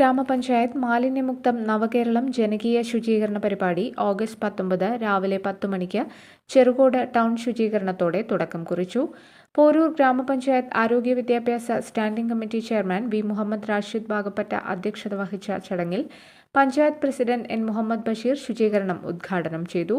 ഗ്രാമപഞ്ചായത്ത് മാലിന്യമുക്തം നവകേരളം ജനകീയ ശുചീകരണ പരിപാടി ഓഗസ്റ്റ് പത്തൊമ്പത് രാവിലെ പത്ത് മണിക്ക് ചെറുകോട് ടൗൺ ശുചീകരണത്തോടെ തുടക്കം കുറിച്ചു. പോരൂർ ഗ്രാമപഞ്ചായത്ത് ആരോഗ്യ വിദ്യാഭ്യാസ standing committee chairman V Muhammad Rashid Bagappatta അധ്യക്ഷത വഹിച്ച ചടങ്ങിൽ പഞ്ചായത്ത് പ്രസിഡന്റ് എൻ മുഹമ്മദ് ബഷീർ ശുചീകരണം ഉദ്ഘാടനം ചെയ്തു.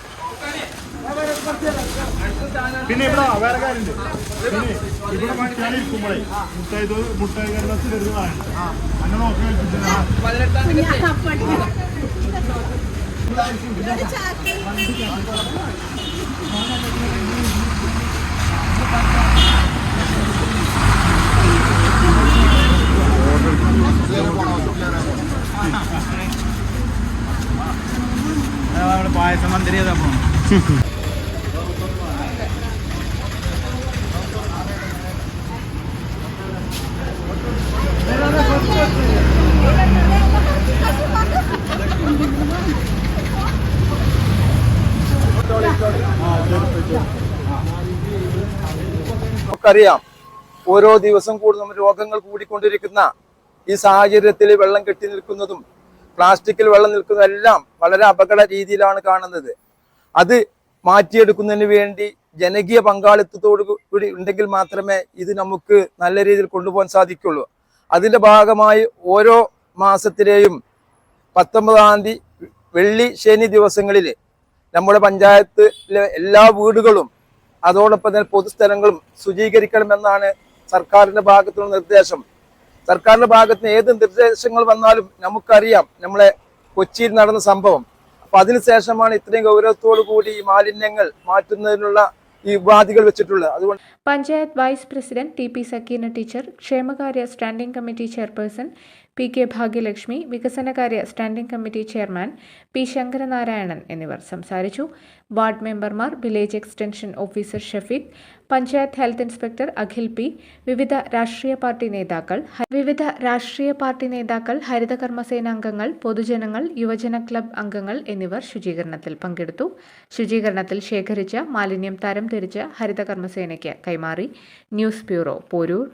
പിന്നെ ഇവിടെ വേറെ കാര്യമുണ്ട്. പിന്നെ ഇവിടെ മറ്റാളി ഇരിക്കുമ്പോഴേ മുട്ടായി മുട്ടായി കരണത്തിൽ എടുത്തതാണ് അങ്ങനെ നോക്കി പായസം മന്ത്രി ഏതാ നമുക്കറിയാം. ഓരോ ദിവസം കൂടുന്ന രോഗങ്ങൾ കൂടിക്കൊണ്ടിരിക്കുന്ന ഈ സാഹചര്യത്തിൽ വെള്ളം കെട്ടി നിൽക്കുന്നതും പ്ലാസ്റ്റിക്കിൽ വെള്ളം നിൽക്കുന്നതും എല്ലാം വളരെ അപകട രീതിയിലാണ് കാണുന്നത്. അത് മാറ്റിയെടുക്കുന്നതിന് വേണ്ടി ജനകീയ പങ്കാളിത്തത്തോടു കൂടി ഉണ്ടെങ്കിൽ മാത്രമേ ഇത് നമുക്ക് നല്ല രീതിയിൽ കൊണ്ടുപോകാൻ സാധിക്കുള്ളൂ. അതിന്റെ ഭാഗമായി ഓരോ മാസത്തിലെയും പത്തൊമ്പതാം തീയതി വെള്ളി ശനി ദിവസങ്ങളിൽ നമ്മുടെ പഞ്ചായത്തിലെ എല്ലാ വീടുകളും അതോടൊപ്പം തന്നെ പൊതുസ്ഥലങ്ങളും ശുചീകരിക്കണമെന്നാണ് സർക്കാരിന്റെ ഭാഗത്തുള്ള നിർദ്ദേശം. സർക്കാരിന്റെ ഭാഗത്ത് ഏത് നിർദ്ദേശങ്ങൾ വന്നാലും നമുക്കറിയാം നമ്മളെ കൊച്ചിയിൽ നടന്ന സംഭവം. അപ്പൊ അതിനുശേഷമാണ് ഇത്രയും ഗൗരവത്തോടു കൂടി ഈ മാലിന്യങ്ങൾ മാറ്റുന്നതിനുള്ള ഈ ഉപാധികൾ വെച്ചിട്ടുള്ളത്. അതുകൊണ്ട് panchayat vice president T P Sakeena teacher ക്ഷേമകാര്യ standing committee chairperson P K Bhagyalakshmi വികസനകാര്യ standing committee chairman P Sankaranarayanan എന്നിവർ സംസാരിച്ചു. വാർഡ് മെമ്പർമാർ village extension officer Shafeeq panchayat health inspector Akhil P വിവിധ രാഷ്ട്രീയ പാർട്ടി നേതാക്കൾ വിവിധ രാഷ്ട്രീയ പാർട്ടി നേതാക്കൾ ഹരിതകർമ്മസേന അംഗങ്ങൾ പൊതുജനങ്ങൾ യുവജന ക്ലബ് അംഗങ്ങൾ എന്നിവർ ശുചീകരണത്തിൽ പങ്കെടുത്തു. ശുചീകരണത്തിൽ ശേഖരിച്ച മാലിന്യം തരംതിരിച്ച് ഹരിത കർമ്മസേനയ്ക്ക് കൈമാറി. News bureau Poroor.